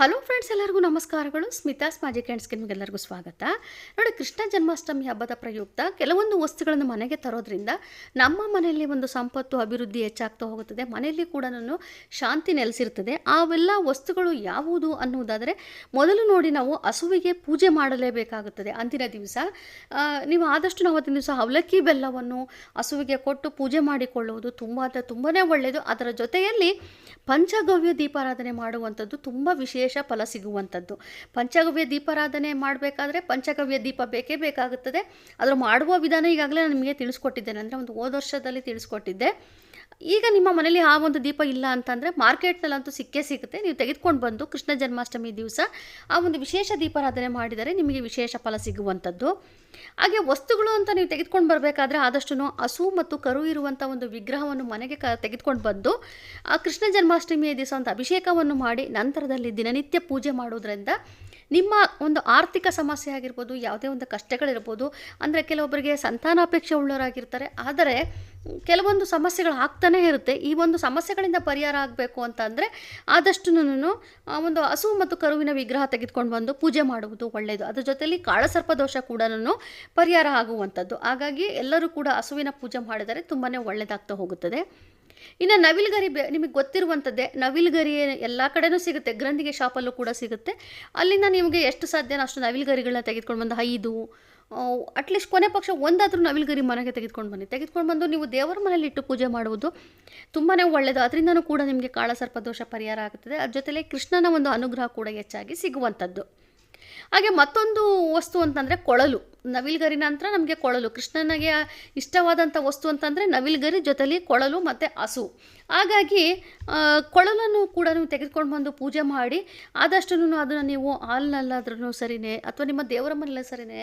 Hello friends, ಎಲ್ಲರಿಗೂ ನಮಸ್ಕಾರಗಳು. Smitha's magic ಹ್ಯಾಂಡ್ಸ್ಗೆ ನಿಮಗೆಲ್ಲರಿಗೂ ಸ್ವಾಗತ. ನೋಡಿ, ಕೃಷ್ಣ ಜನ್ಮಾಷ್ಟಮಿ ಹಬ್ಬದ ಪ್ರಯುಕ್ತ ಕೆಲವೊಂದು ವಸ್ತುಗಳನ್ನು ಮನೆಗೆ ತರೋದ್ರಿಂದ ನಮ್ಮ ಮನೆಯಲ್ಲಿ ಒಂದು ಸಂಪತ್ತು, ಅಭಿವೃದ್ಧಿ ಹೆಚ್ಚಾಗ್ತಾ ಹೋಗುತ್ತದೆ. ಮನೆಯಲ್ಲಿ ಕೂಡ ನಾನು ಶಾಂತಿ ನೆಲೆಸಿರ್ತದೆ ಅವೆಲ್ಲ ವಸ್ತುಗಳು ಯಾವುದು ಅನ್ನುವುದಾದರೆ ಮೊದಲು ನೋಡಿ ನಾವು ಹಸುವಿಗೆ ಪೂಜೆ ಮಾಡಲೇಬೇಕಾಗುತ್ತದೆ ಅಂದಿನ ದಿವಸ. ನೀವು ಆದಷ್ಟು ನಾವು ಅವತ್ತಿನ ದಿವಸ ಅವಲಕ್ಕಿ ಬೆಲ್ಲವನ್ನು ಹಸುವಿಗೆ ಕೊಟ್ಟು ಪೂಜೆ ಮಾಡಿಕೊಳ್ಳುವುದು ತುಂಬ ಅಂದರೆ ತುಂಬಾ ಒಳ್ಳೆಯದು. ಅದರ ಜೊತೆಯಲ್ಲಿ ಪಂಚಗವ್ಯ ದೀಪಾರಾಧನೆ ಮಾಡುವಂಥದ್ದು ತುಂಬ ವಿಶೇಷ ಫಲ ಸಿಗುವಂಥದ್ದು. ಪಂಚಗವ್ಯ ದೀಪಾರಾಧನೆ ಮಾಡಬೇಕಾದ್ರೆ ಪಂಚಗವ್ಯ ದೀಪ ಬೇಕೇ ಬೇಕಾಗುತ್ತದೆ. ಅದರ ಮಾಡುವ ವಿಧಾನ ಈಗಾಗಲೇ ನಾನು ನಿಮಗೆ ತಿಳಿಸ್ಕೊಟ್ಟಿದ್ದೇನೆ. ಅಂದರೆ ಒಂದು ಹೋದ ವರ್ಷದಲ್ಲಿ ತಿಳಿಸ್ಕೊಟ್ಟಿದ್ದೆ. ಈಗ ನಿಮ್ಮ ಮನೇಲಿ ಆ ಒಂದು ದೀಪ ಇಲ್ಲ ಅಂತಂದರೆ ಮಾರ್ಕೆಟ್ನಲ್ಲಂತೂ ಸಿಕ್ಕೇ ಸಿಗುತ್ತೆ. ನೀವು ತೆಗೆದುಕೊಂಡು ಬಂದು ಕೃಷ್ಣ ಜನ್ಮಾಷ್ಟಮಿ ದಿವಸ ಆ ಒಂದು ವಿಶೇಷ ದೀಪಾರಾಧನೆ ಮಾಡಿದರೆ ನಿಮಗೆ ವಿಶೇಷ ಫಲ ಸಿಗುವಂಥದ್ದು. ಹಾಗೆ ವಸ್ತುಗಳು ಅಂತ ನೀವು ತೆಗೆದುಕೊಂಡು ಬರಬೇಕಾದ್ರೆ ಆದಷ್ಟು ಹಸು ಮತ್ತು ಕರು ಇರುವಂಥ ಒಂದು ವಿಗ್ರಹವನ್ನು ಮನೆಗೆ ಕ ತೆಗೆದುಕೊಂಡು ಬಂದು ಆ ಕೃಷ್ಣ ಜನ್ಮಾಷ್ಟಮಿಯ ದಿವಸ ಒಂದು ಅಭಿಷೇಕವನ್ನು ಮಾಡಿ ನಂತರದಲ್ಲಿ ದಿನನಿತ್ಯ ಪೂಜೆ ಮಾಡೋದ್ರಿಂದ ನಿಮ್ಮ ಒಂದು ಆರ್ಥಿಕ ಸಮಸ್ಯೆ ಆಗಿರ್ಬೋದು, ಯಾವುದೇ ಒಂದು ಕಷ್ಟಗಳಿರ್ಬೋದು, ಅಂದರೆ ಕೆಲವೊಬ್ಬರಿಗೆ ಸಂತಾನಾಪೇಕ್ಷೆ ಉಳ್ಳವರಾಗಿರ್ತಾರೆ. ಆದರೆ ಕೆಲವೊಂದು ಸಮಸ್ಯೆಗಳು ಆಗ್ತಾನೇ ಇರುತ್ತೆ. ಈ ಒಂದು ಸಮಸ್ಯೆಗಳಿಂದ ಪರಿಹಾರ ಆಗಬೇಕು ಅಂತ ಅಂದರೆ ಆದಷ್ಟು ಒಂದು ಹಸು ಮತ್ತು ಕರುವಿನ ವಿಗ್ರಹ ತೆಗೆದುಕೊಂಡು ಬಂದು ಪೂಜೆ ಮಾಡುವುದು ಒಳ್ಳೆಯದು ಅದ್ರ ಜೊತೆಯಲ್ಲಿ ಕಾಳಸರ್ಪ ದೋಷ ಕೂಡ ಪರಿಹಾರ ಆಗುವಂಥದ್ದು. ಹಾಗಾಗಿ ಎಲ್ಲರೂ ಕೂಡ ಹಸುವಿನ ಪೂಜೆ ಮಾಡಿದರೆ ತುಂಬಾ ಒಳ್ಳೆಯದಾಗ್ತಾ ಹೋಗುತ್ತದೆ. ಇನ್ನು ನವಿಲ್ಗರಿ ಬೆ ನಿಮಗೆ ಗೊತ್ತಿರುವಂಥದ್ದೇ ನವಿಲ್ಗರಿ ಎಲ್ಲ ಕಡೆನೂ ಸಿಗುತ್ತೆ, ಗ್ರಂಥಿಗೆ ಶಾಪಲ್ಲೂ ಕೂಡ ಸಿಗುತ್ತೆ. ಅಲ್ಲಿಂದ ನಿಮಗೆ ಎಷ್ಟು ಸಾಧ್ಯನೋ ಅಷ್ಟು ನವಿಲ್ಗರಿಗಳನ್ನ ತೆಗೆದುಕೊಂಡು ಬಂದು ಐದು ಅಟ್ಲೀಸ್ಟ್ ಕೊನೆ ಪಕ್ಷ ಒಂದಾದರೂ ನವಿಲ್ಗರಿ ಮನೆಗೆ ತೆಗೆದುಕೊಂಡು ಬನ್ನಿ. ತೆಗೆದುಕೊಂಡು ಬಂದು ನೀವು ದೇವರ ಮನೇಲಿ ಇಟ್ಟು ಪೂಜೆ ಮಾಡುವುದು ತುಂಬಾ ಒಳ್ಳೆಯದು ಅದರಿಂದನೂ ಕೂಡ ನಿಮಗೆ ಕಾಳಸರ್ಪ ದೋಷ ಪರಿಹಾರ ಆಗುತ್ತದೆ. ಅದ್ರ ಜೊತೆಲೆ ಕೃಷ್ಣನ ಒಂದು ಅನುಗ್ರಹ ಕೂಡ ಹೆಚ್ಚಾಗಿ ಸಿಗುವಂಥದ್ದು ಹಾಗೆ ಮತ್ತೊಂದು ವಸ್ತು ಅಂತಂದರೆ ಕೊಳಲು. ನವಿಲ್ಗರಿ ನಂತರ ನಮಗೆ ಕೊಳಲು. ಕೃಷ್ಣನಿಗೆ ಇಷ್ಟವಾದಂಥ ವಸ್ತು ಅಂತಂದರೆ ನವಿಲ್ಗರಿ ಜೊತೆಲಿ ಕೊಳಲು ಮತ್ತು ಹಸು. ಹಾಗಾಗಿ ಕೊಳಲನ್ನು ಕೂಡ ನೀವು ತೆಗೆದುಕೊಂಡು ಬಂದು ಪೂಜೆ ಮಾಡಿ ಆದಷ್ಟು ಅದನ್ನು ನೀವು ಹಾಲಿನಲ್ಲಾದ್ರೂ ಸರಿನೇ, ಅಥವಾ ನಿಮ್ಮ ದೇವರ ಮನೆಯಲ್ಲ ಸರಿನೇ,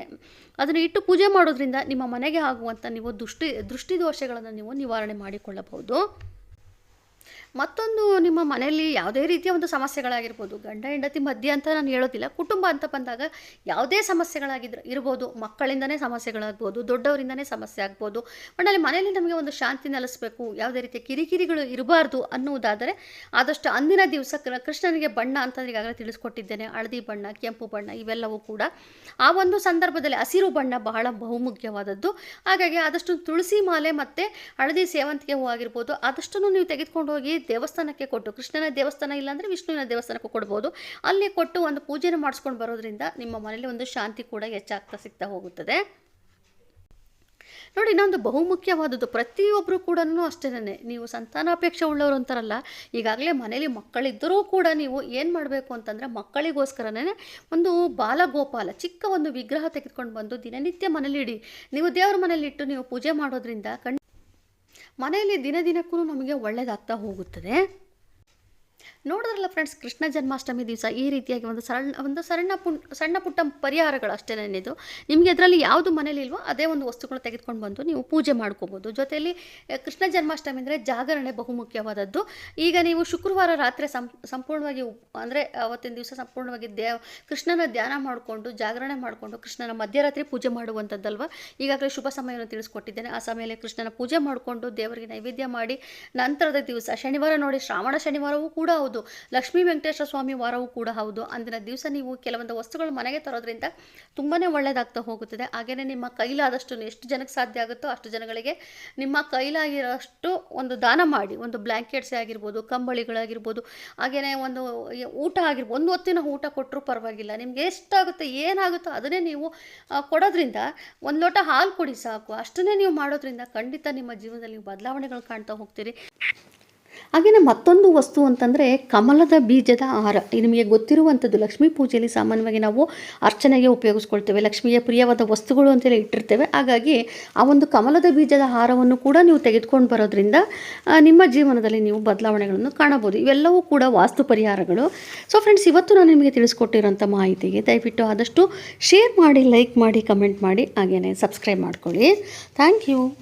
ಅದನ್ನು ಇಟ್ಟು ಪೂಜೆ ಮಾಡೋದ್ರಿಂದ ನಿಮ್ಮ ಮನೆಗೆ ಆಗುವಂಥ ನೀವು ದೃಷ್ಟಿ, ದೃಷ್ಟಿದೋಷಗಳನ್ನು ನೀವು ನಿವಾರಣೆ ಮಾಡಿಕೊಳ್ಳಬಹುದು. ಮತ್ತೊಂದು ನಿಮ್ಮ ಮನೆಯಲ್ಲಿ ಯಾವುದೇ ರೀತಿಯ ಒಂದು ಸಮಸ್ಯೆಗಳಾಗಿರ್ಬೋದು, ಗಂಡ, ಹೆಂಡತಿ ಮಧ್ಯೆ ಅಂತ ನಾನು ಹೇಳೋದಿಲ್ಲ, ಕುಟುಂಬ ಅಂತ ಬಂದಾಗ ಯಾವುದೇ ಸಮಸ್ಯೆಗಳಾಗಿದ್ರೆ, ಇರ್ಬೋದು, ಮಕ್ಕಳಿಂದನೇ ಸಮಸ್ಯೆಗಳಾಗ್ಬೋದು, ದೊಡ್ಡವರಿಂದನೇ ಸಮಸ್ಯೆ ಆಗ್ಬೋದು ಒಟ್ಟಲ್ಲಿ ಮನೆಯಲ್ಲಿ ನಮಗೆ ಒಂದು ಶಾಂತಿ ನೆಲೆಸಬೇಕು, ಯಾವುದೇ ರೀತಿಯ ಕಿರಿಕಿರಿಗಳು ಇರಬಾರ್ದು ಅನ್ನುವುದಾದರೆ ಆದಷ್ಟು ಅಂದಿನ ದಿವಸ ಕೃಷ್ಣನಿಗೆ ಬಣ್ಣ ಅಂತ ಈಗಾಗಲೇ ತಿಳಿಸ್ಕೊಟ್ಟಿದ್ದೇನೆ, ಹಳದಿ ಬಣ್ಣ, ಕೆಂಪು ಬಣ್ಣ ಇವೆಲ್ಲವೂ ಕೂಡ ಆ ಒಂದು ಸಂದರ್ಭದಲ್ಲಿ ಹಸಿರು ಬಣ್ಣ ಬಹಳ ಬಹುಮುಖ್ಯವಾದದ್ದು. ಹಾಗಾಗಿ ಆದಷ್ಟು ತುಳಸಿ ಮಾಲೆ ಮತ್ತು ಹಳದಿ ಸೇವಂತಿಗೆ ಹೂ ಆಗಿರ್ಬೋದು ಆದಷ್ಟು ನೀವು ತೆಗೆದುಕೊಂಡು ಹೋಗಿ ದೇವಸ್ಥಾನಕ್ಕೆ ಕೊಟ್ಟು, ಕೃಷ್ಣನ ದೇವಸ್ಥಾನ ಇಲ್ಲಾಂದರೆ ವಿಷ್ಣುವಿನ ದೇವಸ್ಥಾನಕ್ಕೂ ಕೊಡ್ಬೋದು. ಅಲ್ಲಿ ಕೊಟ್ಟು ಒಂದು ಪೂಜೆನ ಮಾಡಿಸ್ಕೊಂಡು ಬರೋದ್ರಿಂದ ನಿಮ್ಮ ಮನೇಲಿ ಒಂದು ಶಾಂತಿ ಕೂಡ ಹೆಚ್ಚಾಗ್ತಾ ಸಿಗ್ತಾ ಹೋಗುತ್ತದೆ. ನೋಡಿ, ಇನ್ನೊಂದು ಬಹುಮುಖ್ಯವಾದದ್ದು ಪ್ರತಿಯೊಬ್ಬರು ಕೂಡ ಅಷ್ಟೇನೆ. ನೀವು ಸಂತಾನಾಪೇಕ್ಷೆ ಉಳ್ಳವರು ಅಂತಾರಲ್ಲ, ಈಗಾಗಲೇ ಮನೇಲಿ ಮಕ್ಕಳಿದ್ದರೂ ಕೂಡ ನೀವು ಏನು ಮಾಡಬೇಕು ಅಂತಂದರೆ ಮಕ್ಕಳಿಗೋಸ್ಕರನೇ ಒಂದು ಬಾಲಗೋಪಾಲ, ಚಿಕ್ಕ ಒಂದು ವಿಗ್ರಹ ತೆಗೆದುಕೊಂಡು ಬಂದು ದಿನನಿತ್ಯ ಮನೇಲಿ ಇಡಿ. ನೀವು ದೇವರ ಮನೇಲಿ ಇಟ್ಟು ನೀವು ಪೂಜೆ ಮಾಡೋದ್ರಿಂದ ಮನೆಯಲ್ಲಿ ದಿನ ದಿನಕ್ಕೂ ನಮಗೆ ಒಳ್ಳೆಯದಾಗ್ತಾ ಹೋಗುತ್ತದೆ. ನೋಡಿದ್ರಲ್ಲ ಫ್ರೆಂಡ್ಸ್ ಕೃಷ್ಣ ಜನ್ಮಾಷ್ಟಮಿ ದಿವಸ ಈ ರೀತಿಯಾಗಿ ಒಂದು ಸಣ್ಣ ಒಂದು ಸಣ್ಣ ಪುಣ್ ಸಣ್ಣ ಪುಟ್ಟ ಪರಿಹಾರಗಳು ಅಷ್ಟೇ ಇದು ನಿಮಗೆ ಅದರಲ್ಲಿ ಯಾವುದು ಮನೇಲಿ ಇಲ್ವೋ ಅದೇ ಒಂದು ವಸ್ತುಗಳು ತೆಗೆದುಕೊಂಡು ಬಂದು ನೀವು ಪೂಜೆ ಮಾಡ್ಕೋಬೋದು. ಜೊತೆಯಲ್ಲಿ ಕೃಷ್ಣ ಜನ್ಮಾಷ್ಟಮಿ ಅಂದರೆ ಜಾಗರಣೆ ಬಹುಮುಖ್ಯವಾದದ್ದು. ಈಗ ನೀವು ಶುಕ್ರವಾರ ರಾತ್ರಿ ಸಂಪೂರ್ಣವಾಗಿ ಅಂದರೆ ಅವತ್ತಿನ ದಿವಸ ಸಂಪೂರ್ಣವಾಗಿ ದೇವ್ ಕೃಷ್ಣನ ಧ್ಯಾನ ಮಾಡಿಕೊಂಡು, ಜಾಗರಣೆ ಮಾಡಿಕೊಂಡು ಕೃಷ್ಣನ ಮಧ್ಯರಾತ್ರಿ ಪೂಜೆ ಮಾಡುವಂಥದ್ದಲ್ವ? ಈಗಾಗಲೇ ಶುಭ ಸಮಯವನ್ನು ತಿಳಿಸ್ಕೊಟ್ಟಿದ್ದೇನೆ. ಆ ಸಮಯದಲ್ಲಿ ಕೃಷ್ಣನ ಪೂಜೆ ಮಾಡಿಕೊಂಡು ದೇವರಿಗೆ ನೈವೇದ್ಯ ಮಾಡಿ ನಂತರದ ದಿವಸ ಶನಿವಾರ ನೋಡಿ ಶ್ರಾವಣ ಶನಿವಾರವೂ ಕೂಡ ಹೌದು. ಲಕ್ಷ್ಮೀ ವೆಂಕಟೇಶ್ವರ ಸ್ವಾಮಿ ವಾರವೂ ಕೂಡ ಹೌದು. ಅಂದಿನ ದಿವಸ ನೀವು ಕೆಲವೊಂದು ವಸ್ತುಗಳು ಮನೆಗೆ ತರೋದ್ರಿಂದ ತುಂಬಾ ಒಳ್ಳೆಯದಾಗ್ತಾ ಹೋಗುತ್ತದೆ. ಹಾಗೆಯೇ ನಿಮ್ಮ ಕೈಲಾದಷ್ಟು ಎಷ್ಟು ಜನಕ್ಕೆ ಸಾಧ್ಯ ಆಗುತ್ತೋ ಅಷ್ಟು ಜನಗಳಿಗೆ ನಿಮ್ಮ ಕೈಲಾಗಿರೋಷ್ಟು ಒಂದು ದಾನ ಮಾಡಿ. ಒಂದು ಬ್ಲ್ಯಾಂಕೆಟ್ಸೇ ಆಗಿರ್ಬೋದು, ಕಂಬಳಿಗಳಾಗಿರ್ಬೋದು ಹಾಗೆಯೇ ಒಂದು ಊಟ ಆಗಿರ್ಬೋದು. ಒಂದು ಹೊತ್ತಿನ ಊಟ ಕೊಟ್ಟರೂ ಪರವಾಗಿಲ್ಲ. ನಿಮ್ಗೆ ಎಷ್ಟಾಗುತ್ತೆ, ಏನಾಗುತ್ತೋ ಅದನ್ನೇ ನೀವು ಕೊಡೋದ್ರಿಂದ ಒಂದು ಲೋಟ ಹಾಲು ಕೊಡಿ ಸಾಕು. ಅಷ್ಟನ್ನೇ ನೀವು ಮಾಡೋದ್ರಿಂದ ಖಂಡಿತ ನಿಮ್ಮ ಜೀವನದಲ್ಲಿ ನೀವು ಬದಲಾವಣೆಗಳು ಕಾಣ್ತಾ ಹೋಗ್ತೀರಿ. ಹಾಗೆಯೇ ಮತ್ತೊಂದು ವಸ್ತು ಅಂತಂದರೆ ಕಮಲದ ಬೀಜದ ಆಹಾರ ನಿಮಗೆ ಗೊತ್ತಿರುವಂಥದ್ದು ಲಕ್ಷ್ಮೀ ಪೂಜೆಯಲ್ಲಿ ಸಾಮಾನ್ಯವಾಗಿ ನಾವು ಅರ್ಚನೆಗೆ ಉಪಯೋಗಿಸ್ಕೊಳ್ತೇವೆ, ಲಕ್ಷ್ಮಿಯ ಪ್ರಿಯವಾದ ವಸ್ತುಗಳು ಅಂತೇಳಿ ಇಟ್ಟಿರ್ತೇವೆ. ಹಾಗಾಗಿ ಆ ಒಂದು ಕಮಲದ ಬೀಜದ ಆಹಾರವನ್ನು ಕೂಡ ನೀವು ತೆಗೆದುಕೊಂಡು ಬರೋದ್ರಿಂದ ನಿಮ್ಮ ಜೀವನದಲ್ಲಿ ನೀವು ಬದಲಾವಣೆಗಳನ್ನು ಕಾಣಬಹುದು. ಇವೆಲ್ಲವೂ ಕೂಡ ವಾಸ್ತು ಪರಿಹಾರಗಳು. ಸೊ ಫ್ರೆಂಡ್ಸ್ ಇವತ್ತು ನಾನು ನಿಮಗೆ ತಿಳಿಸ್ಕೊಟ್ಟಿರೋಂಥ ಮಾಹಿತಿಗೆ ದಯವಿಟ್ಟು ಆದಷ್ಟು ಶೇರ್ ಮಾಡಿ, ಲೈಕ್ ಮಾಡಿ, ಕಮೆಂಟ್ ಮಾಡಿ ಹಾಗೆಯೇ ಸಬ್ಸ್ಕ್ರೈಬ್ ಮಾಡ್ಕೊಳ್ಳಿ. Thank you